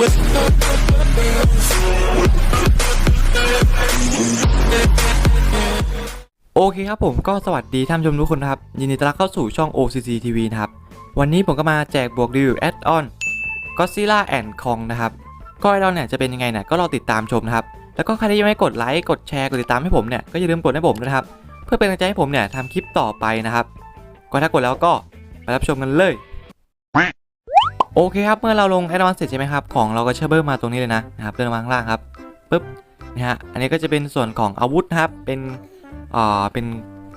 โอเคครับผมก็สวัสดีท่านผู้ชมทุกคนนะครับ ยินดีต้อนรับเข้าสู่ช่อง OCC TV นะครับ วันนี้ผมก็มาแจกบวกรีวิวแอดออน Godzilla and Kong นะครับก็ไอดอนเนี่ยจะเป็นยังไงเนี่ยก็รอติดตามชมนะครับ แล้วก็ใครที่ยังไม่กดไลค์กดแชร์กดติดตามให้ผมเนี่ยก็อย่าลืมกดให้ผมนะครับ เพื่อเป็นกำลังใจให้ผมเนี่ยทำคลิปต่อไปนะครับก็ถ้ากดแล้วก็ไปรับชมกันเลย โอเคครับเมื่อเราลงแอดออนเสร็จใช่ไหมครับของเราก็เชอร์เบอร์มาตรงนี้เลยนะนะครับเดินมาข้างล่างครับปึ๊บนะฮะอันนี้ก็จะเป็นส่วนของอาวุธนะครับเป็นอ่าเป็น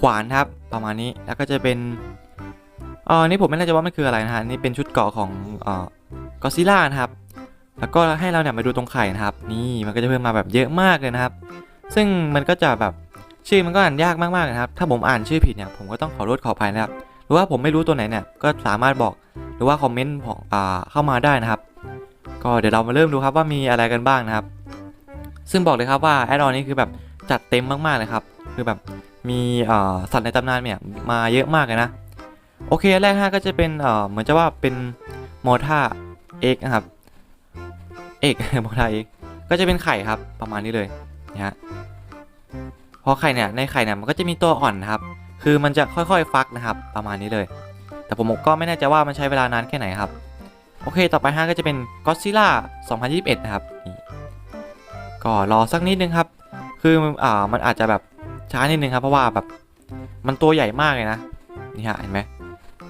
ขวานครับประมาณนี้แล้วก็จะเป็นอ่านี่ผมไม่แน่ใจว่ามันคืออะไรนะฮะนี่เป็นชุดเกราะของอ่ากอซิล่านะครับแล้วก็ให้เราเนี่ยมาดูตรงไข่นะครับ นี่มันก็จะเพิ่มมาแบบเยอะมากเลยนะครับ ซึ่งมันก็จะแบบชื่อมันก็อ่านยากมากๆนะครับ ถ้าผมอ่านชื่อผิดเนี่ยผมก็ต้องขอโทษขออภัยนะครับหรือว่าผมไม่รู้ตัวไหนเนี่ยก็สามารถบอก หรือว่าคอมเมนต์ของเข้ามาได้นะครับ ก็เดี๋ยวเรามาเริ่มดูครับว่ามีอะไรกันบ้างนะครับ ซึ่งบอกเลยครับว่าแอดออนนี้คือแบบจัดเต็มมากๆเลยครับ คือแบบมีสัตว์ในตำนานเนี่ยมาเยอะมากเลยนะ โอเคอันแรกฮะก็จะเป็นเหมือนจะว่าเป็นมอท่าเอกนะครับเอกมอท่าเอกก็จะเป็นไข่ครับประมาณนี้เลยนะฮะพราะไข่เนี่ยในไข่เนี่ยมันก็จะมีตัวอ่อนนะครับ คือมันจะค่อยๆฟักนะครับ ประมาณนี้เลย แต่ผมก็ไม่แน่ใจว่ามันใช้เวลานานแค่ไหนครับ โอเค ต่อไปฮะก็จะเป็น Godzilla 2021 นะครับนี่ก็รอสักนิดนึงครับ คืออ่ามันอาจจะแบบช้านิดนึงครับ เพราะว่าแบบมันตัวใหญ่มากเลยนะนี่ฮะเห็นไหม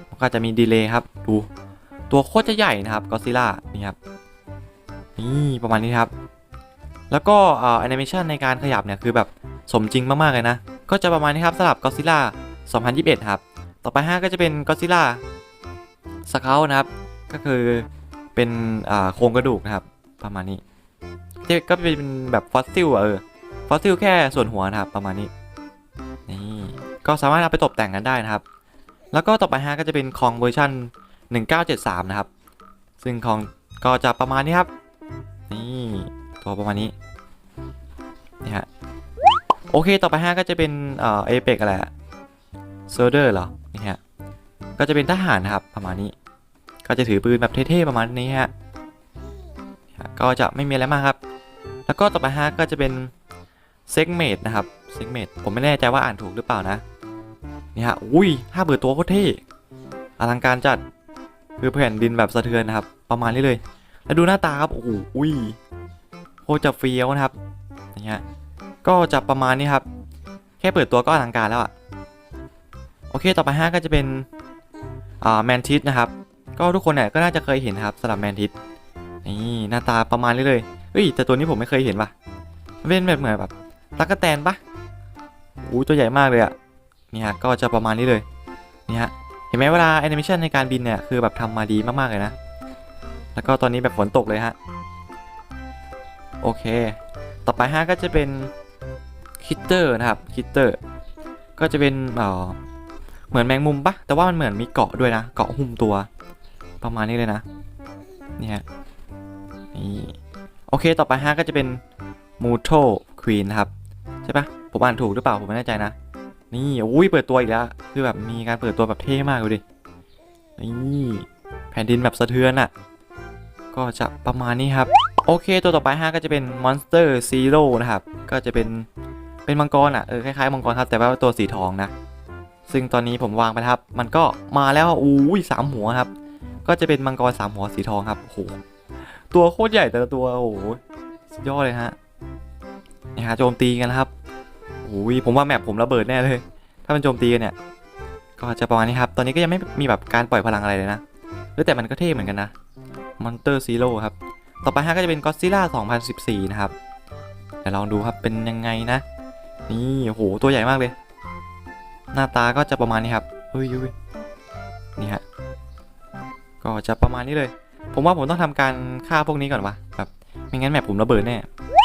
มันก็จะมีดีเลย์ครับดูตัวโคตรจะใหญ่นะครับ Godzilla นี่ครับนี่ประมาณนี้ครับ แล้วก็อ่าแอนิเมชันในการขยับเนี่ยคือแบบสมจริงมากๆเลยนะ ก็จะประมาณนี้ครับสำหรับ Godzilla 2021 ครับ ต่อไปฮะก็จะเป็น Godzilla สเกลนะครับ ก็คือเป็นโครงกระดูกนะครับ ประมาณนี้ก็เป็นแบบฟอสซิลอะเออฟอสซิลแค่ส่วนหัวนะครับ ประมาณนี้นี่ก็สามารถเอาไปตกแต่งกันได้นะครับ แล้วก็ต่อไปฮะก็จะเป็นคองเวอร์ชัน1973 นะครับ ซึ่งของก็จะประมาณนี้ครับ นี่ตัวประมาณนี้นี่ฮะโอเคต่อไปฮะก็จะเป็นเอเปกอะไรอะโซเดอร์เหรอ ก็จะเป็นทหารนะครับประมาณนี้ ก็จะถือปืนแบบเท่ๆประมาณนี้ฮะก็จะไม่มีอะไรมากครับ แล้วก็ต่อไปฮะก็จะเป็นเซกเมดนะครับเซกเมดผมไม่แน่ใจว่าอ่านถูกหรือเปล่านะนี่ฮะอุ้ยถ้าเปิดตัวโคตรเท่อลังการจัดคือแผ่นดินแบบสะเทือนนะครับ ประมาณนี้เลย แล้วดูหน้าตาครับโอ้โหอุ้ยโคตรจะเฟี้ยวนะครับนี่ฮะก็จะประมาณนี้ครับ แค่เปิดตัวก็อลังการแล้วอะโอเคต่อไปฮะก็จะเป็น แมนทิสนะครับ ก็ทุกคนเนี่ยก็น่าจะเคยเห็นครับสำหรับแมนทิสนี่หน้าตาประมาณนี้เลยเฮ้ยแต่ตัวนี้ผมไม่เคยเห็นว่ะเป็นแบบเหมือนแบบตั๊กแตนปะอู้ตัวใหญ่มากเลยอะนี่ฮะก็จะประมาณนี้เลยนี่ฮะเห็นไหมเวลาแอนิเมชันในการบินเนี่ยคือแบบทำมาดีมากๆเลยนะ แล้วก็ตอนนี้แบบฝนตกเลยฮะโอเค ต่อไปฮะก็จะเป็นคิตเตอร์นะครับคิตเตอร์ก็จะเป็นเอ่อ เหมือนแมงมุมปะแต่ว่ามันเหมือนมีเกาะด้วยนะ เกาะหุ้มตัว ประมาณนี้เลยนะ นี่ฮะ นี่ โอเค ต่อไปฮะก็จะเป็นมูโ o ควีนนะครับ ใช่ปะผมอ่านถูกหรือเปล่า ผมไม่แน่ใจนะ นี่ อุ้ย เปิดตัวอีกแล้ว คือแบบมีการเปิดตัวแบบเท่มากเลยดิ นี่ แผ่นดินแบบสะเทือนอะ่ะ ก็จะประมาณนี้ครับ โอเค ตัวต่อไปฮะก็จะเป็น Monster Zero นะครับ ก็จะเป็น เป็นมังกรอะ เออ คล้ายๆมังกรครับ แต่ว่าตัวสีทองนะ ซึ่งตอนนี้ผมวางไปครับ มันก็มาแล้วอุ้ยสามหัวครับ ก็จะเป็นมังกรสามหัวสีทองครับโอ้โหตัวโคตรใหญ่แต่ละตัวโอ้โหสุดยอดเลยฮะนี่ฮะโจมตีกันนะครับโอ้ยผมว่าแมปผมระเบิดแน่เลย ถ้ามันโจมตีกันเนี่ย ก็จะประมาณนี้ครับ ตอนนี้ก็ยังไม่มีแบบการปล่อยพลังอะไรเลยนะแต่มันก็เท่เหมือนกันนะ Monster Zero ครับ ต่อไปฮะก็จะเป็น Godzilla 2014 นะครับ เดี๋ยวลองดูครับเป็นยังไงนะ นี่โอ้โหตัวใหญ่มากเลย หน้าตาก็จะประมาณนี้ครับเฮ้ยเฮ้ยนี่ฮะก็จะประมาณนี้เลย ผมว่าผมต้องทำการฆ่าพวกนี้ก่อนวะแบบไม่งั้นแมปผมระเบิดแน่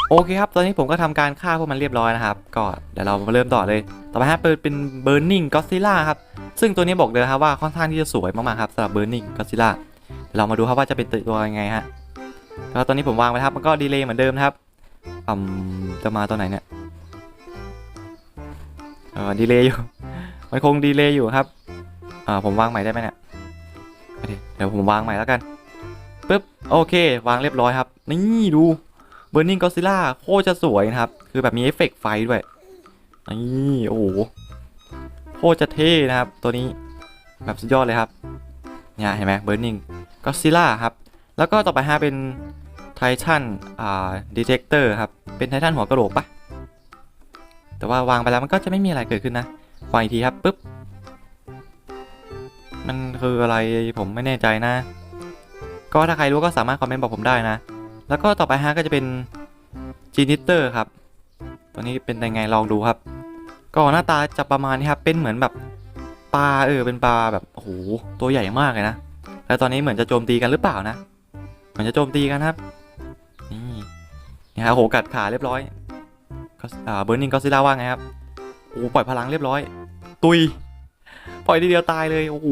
โอเคครับ ตอนนี้ผมก็ทำการฆ่าพวกมันเรียบร้อยนะครับ ก็เดี๋ยวเรามาเริ่มต่อเลย ต่อไปฮะเปิดเป็น Burning Godzilla ครับ ซึ่งตัวนี้บอกเลยครับว่าค่อนข้างที่จะสวยมากๆครับสำหรับ Burning Godzilla เดี๋ยวเรามาดูครับว่าจะเป็นตัวยังไงฮะแล้วตอนนี้ผมวางไว้ครับ มันก็ดีเลย์เหมือนเดิมนะครับอืมจะมาตัวไหนเนี่ย เออดีเลย์อยู่ มันคงดีเลย์อยู่ครับอ่าผมวางใหม่ได้ไหมเนี่ยเดี๋ยวผมวางใหม่แล้วกันปึ๊บโอเค วางเรียบร้อยครับ นี่ดู Burning Godzilla โคตรจะสวยนะครับ คือแบบมีเอฟเฟกไฟด้วยนี่โอ้โหโคตรจะเท่นะครับ ตัวนี้แบบสุดยอดเลยครับเนี่ยเห็นไหม Burning Godzilla ครับ แล้วก็ต่อไปฮะเป็นไททันอ่าดีเทคเตอร์ครับ เป็นไททันหัวกระโหลกปะ แต่ว่าวางไปแล้วมันก็จะไม่มีอะไรเกิดขึ้นนะวางอีกทีครับปึ๊บ มันคืออะไรผมไม่แน่ใจนะ ก็ถ้าใครรู้ก็สามารถคอมเมนต์บอกผมได้นะ แล้วก็ต่อไปฮะก็จะเป็นจีนิเตอร์ครับ ตัวนี้เป็นยังไงลองดูครับ ก็หน้าตาจะประมาณนี้ครับ เป็นเหมือนแบบปลาเออเป็นปลาแบบโอ้โหตัวใหญ่มากเลยนะ แล้วตอนนี้เหมือนจะโจมตีกันหรือเปล่านะ เหมือนจะโจมตีกันครับ นี่นี่ฮะโหกัดขาเรียบร้อย เบอร์นิงก็ซิล่าว่าไงครับโอ้ปล่อยพลังเรียบร้อย ตุย ปล่อยทีเดียวตายเลย โอ้โห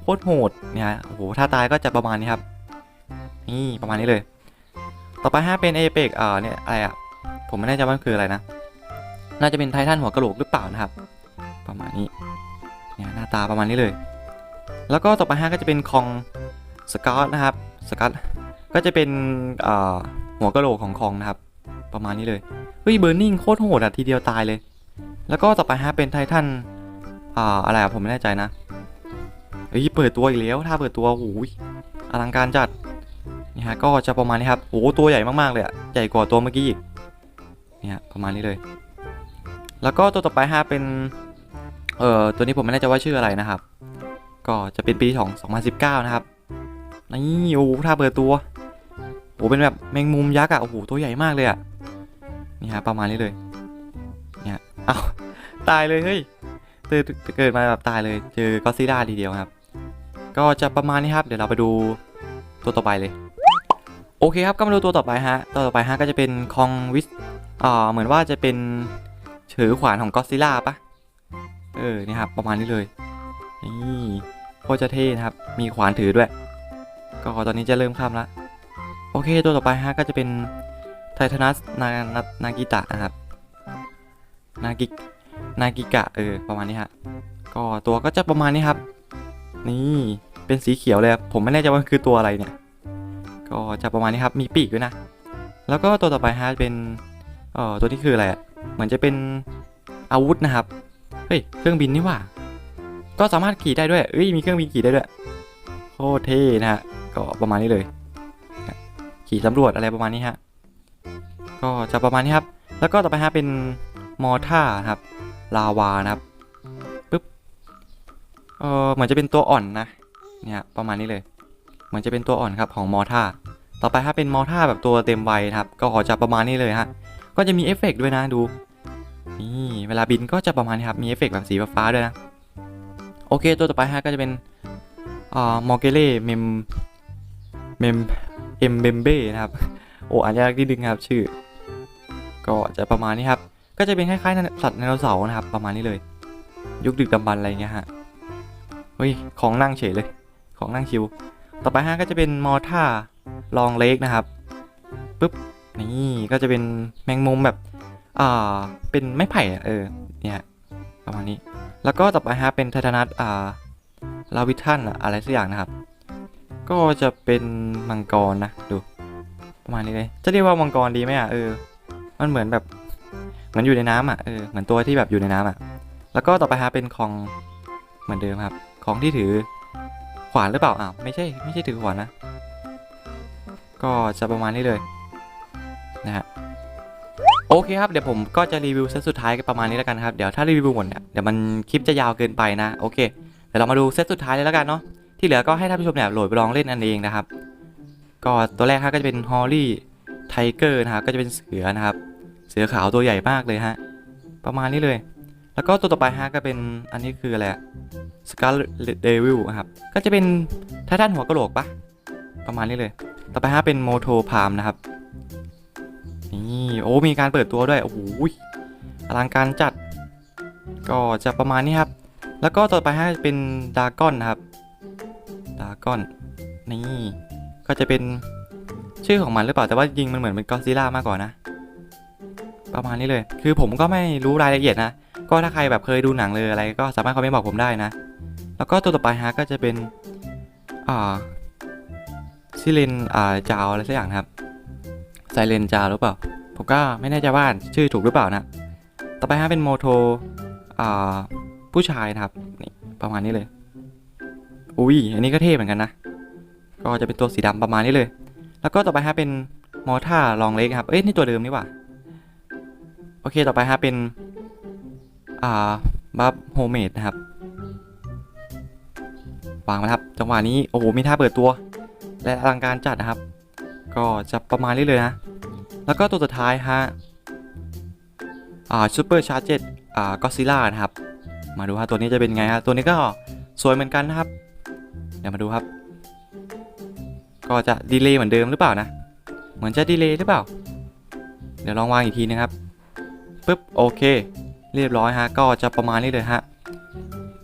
โคตรโหดเนี่ยโอ้โหถ้าตายก็จะประมาณนี้ครับ นี่ประมาณนี้เลย ต่อไปห้าเป็นเอเปกอ่าเนี่ยอะไรอะ ผมไม่แน่ใจว่ามันคืออะไรนะ น่าจะเป็นไททันหัวกระโหลกหรือเปล่านะครับ ประมาณนี้เนี่ยหน้าตาประมาณนี้เลย แล้วก็ต่อไปห้าก็จะเป็นคองสกอตนะครับ สกัดก็จะเป็นอ่าหัวกระโหลกของคองนะครับ ประมาณนี้เลย เฮ้ยเบอร์นิงโคตรโหดอะทีเดียวตายเลย แล้วก็ต่อไปฮะเป็นไททันอ่าอะไรอะผมไม่แน่ใจนะเฮ้ยเปิดตัวอีกแล้วถ้าเปิดตัวโอ้ยอลังการจัดนี่ฮะก็จะประมาณนี้ครับโอ้ตัวใหญ่มากๆเลยอะใหญ่กว่าตัวเมื่อกี้อีกเนี่ยประมาณนี้เลย แล้วก็ตัวต่อไปฮะเป็นเอ่อตัวนี้ผมไม่แน่ใจว่าชื่ออะไรนะครับ ก็จะเป็นปีของ2019 นะครับนี่โอ้ถ้าเปิดตัวโอ้เป็นแบบแมงมุมยักษ์อะโอ้โหตัวใหญ่มากเลยอะ นี่ฮะประมาณนี้เลยเนี่ยเอาตายเลยเฮ้ยเกิดเกิดมาแบบตายเลยเจอก็ซิล่าทีเดียวครับ ก็จะประมาณนี้ครับ เดี๋ยวเราไปดูตัวต่อไปเลย โอเคครับก็มาดูตัวต่อไปฮะตัวต่อไปฮะก็จะเป็นคองวิสอ่าเหมือนว่าจะเป็นถือขวานของก็ซิล่าปะเออนี่ครับประมาณนี้เลยนี่โคตรจะเท่นะครับ มีขวานถือด้วย ก็ตอนนี้จะเริ่มข้ามละโอเคตัวต่อไปฮะก็จะเป็น ททานัสนานานากิตะนะครับ นากินากิกะเออประมาณนี้ฮะก็ตัวก็จะประมาณนี้ครับ นี่เป็นสีเขียวเลยผมไม่แน่ใจว่ามันคือตัวอะไรเนี่ย ก็จะประมาณนี้ครับมีปีกด้วยนะ แล้วก็ตัวต่อไปฮะเป็นเอ่อตัวที่คืออะไรอะเหมือนจะเป็นอาวุธนะครับเฮ้ยเครื่องบินนี่ว่า ก็สามารถขี่ได้ด้วยเอ้ยมีเครื่องบินขี่ได้ด้วยโคตรเท่นะฮะก็ประมาณนี้เลยขี่สำรวจอะไรประมาณนี้ฮะ ก็จะประมาณนี้ครับ แล้วก็ต่อไปฮะเป็นมอท่าครับ ลาวานะครับปึ๊บเออเหมือนจะเป็นตัวอ่อนนะเนี่ยประมาณนี้เลย เหมือนจะเป็นตัวอ่อนครับของมอท่าต่อไปถ้าเป็นมอท่าแบบตัวเต็มใบนะครับ ก็จะประมาณนี้เลยฮะก็จะมีเอฟเฟกด้วยนะดูนี่เวลาบินก็จะประมาณนี้ครับมีเอฟเฟกแบบสีฟ้าๆด้วยนะโอเคตัวต่อไปฮะก็จะเป็นอ่ามอเกเล่เมมเมมเอ็มเบมเบ้นะครับ โอ้อ่านยากนิดนึงครับ ชื่อ ก็จะประมาณนี้ครับ ก็จะเป็นคล้ายๆสัตว์ไดโนเสาร์นะครับ ประมาณนี้เลย ยุคดึกดำบรรพ์อะไรเงี้ยฮะเฮ้ยของนั่งเฉยเลย ของนั่งชิว ต่อไปฮะก็จะเป็นมอท่าลองเล็กนะครับปึ๊บนี่ก็จะเป็นแมงมุมแบบอ่าเป็นไม้ไผ่เออเนี่ยประมาณนี้ แล้วก็ต่อไปฮะเป็นไททานัสอ่าลาวิทันอะอะไรสักอย่างนะครับ ก็จะเป็นมังกรนะดู ประมาณนี้เลย จะเรียกว่ามังกรดีไหมอะเออ มันเหมือนแบบเหมือนอยู่ในน้ำอะเออเหมือนตัวที่แบบอยู่ในน้ำอะ แล้วก็ต่อไปฮะเป็นของเหมือนเดิมครับ ของที่ถือขวานหรือเปล่าอ้าวไม่ใช่ไม่ใช่ถือขวานนะ ก็จะประมาณนี้เลยนะฮะโอเคครับ เดี๋ยวผมก็จะรีวิวเซตสุดท้ายกันประมาณนี้แล้วกันครับ เดี๋ยวถ้ารีวิวหมดเนี่ยเดี๋ยวมันคลิปจะยาวเกินไปนะ โอเค เดี๋ยวเรามาดูเซตสุดท้ายเลยแล้วกันเนาะ ที่เหลือก็ให้ท่านผู้ชมเนี่ยโหลดไปลองเล่นอันเองนะครับ ก็ตัวแรกครับก็จะเป็นฮอลลี่ไทเกอร์นะครับก็จะเป็นเสือนะครับ เสือขาวตัวใหญ่มากเลยฮะประมาณนี้เลย แล้วก็ตัวต่อไปฮะก็เป็นอันนี้คืออะไรสกาเลตเดวิลครับก็จะเป็นไททันหัวกระโหลกปะประมาณนี้เลย ต่อไปฮะเป็นโมโทพามนะครับนี่โอ้มีการเปิดตัวด้วยโอ้โหอลังการจัด ก็จะประมาณนี้ครับ แล้วก็ต่อไปฮะเป็นดาก้อนนะครับดาก้อนนี่ ก็จะเป็นชื่อของมันหรือเปล่าแต่ว่ายิงมันเหมือนเป็นก็ซิล่ามากกว่านะ ประมาณนี้เลย คือผมก็ไม่รู้รายละเอียดนะ ก็ถ้าใครแบบเคยดูหนังเลยอะไร ก็สามารถคอมเมนต์บอกผมได้นะ แล้วก็ตัวต่อไปฮะก็จะเป็นอ่าซิเลนอ่าจาวอะไรสักอย่างครับไซเลนจาวหรือเปล่า ผมก็ไม่แน่ใจว่าชื่อถูกหรือเปล่านะ ต่อไปฮะเป็นโมโทอ่าผู้ชายนะครับนี่ประมาณนี้เลย อุ้ยอันนี้ก็เท่เหมือนกันนะ ก็จะเป็นตัวสีดำประมาณนี้เลย แล้วก็ต่อไปฮะเป็นมอท่าลองเล็กครับ เอ้ยนี่ตัวเดิมนี่ว่าโอเคต่อไปฮะเป็น อ่าบัฟโฮเมดนะครับวางมาครับ จังหวะนี้โอ้โหมีท่าเปิดตัว และอลังการจัดนะครับ ก็จะประมาณนี้เลยนะ แล้วก็ตัวสุดท้ายฮะอ่าซูเปอร์ชาร์จเจ็ดอ่าก็ซิล่านะครับ มาดูฮะตัวนี้จะเป็นไงฮะตัวนี้ก็สวยเหมือนกันนะครับ เดี๋ยวมาดูครับ ก็จะดีเลย์เหมือนเดิมหรือเปล่านะ เหมือนจะดีเลย์หรือเปล่า เดี๋ยวลองวางอีกทีนะครับปึ๊บโอเค เรียบร้อยฮะก็จะประมาณนี้เลยฮะ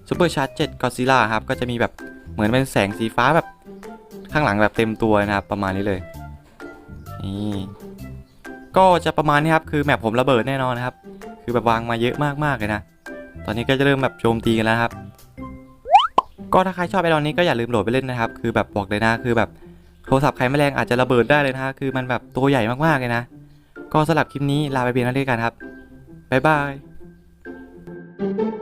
ซูเปอร์ชาร์จเจ็ดก็ซิล่าครับก็จะมีแบบเหมือนเป็นแสงสีฟ้าแบบข้างหลังแบบเต็มตัวนะครับประมาณนี้เลยนี่ก็จะประมาณนี้ครับคือแมปผมระเบิดแน่นอนนะครับ คือแบบวางมาเยอะมากๆเลยนะตอนนี้ก็จะเริ่มแบบโจมตีกันแล้วครับ ก็ถ้าใครชอบไอดอนนี้ก็อย่าลืมโหลดไปเล่นนะครับ คือแบบบอกเลยนะคือแบบ โทรศัพท์ใครไม่แรงอาจจะระเบิดได้เลยนะฮะคือมันแบบตัวใหญ่มากๆเลยนะ ก็สำหรับคลิปนี้ลาไปเพียงเท่านี้กันครับบ๊ายบาย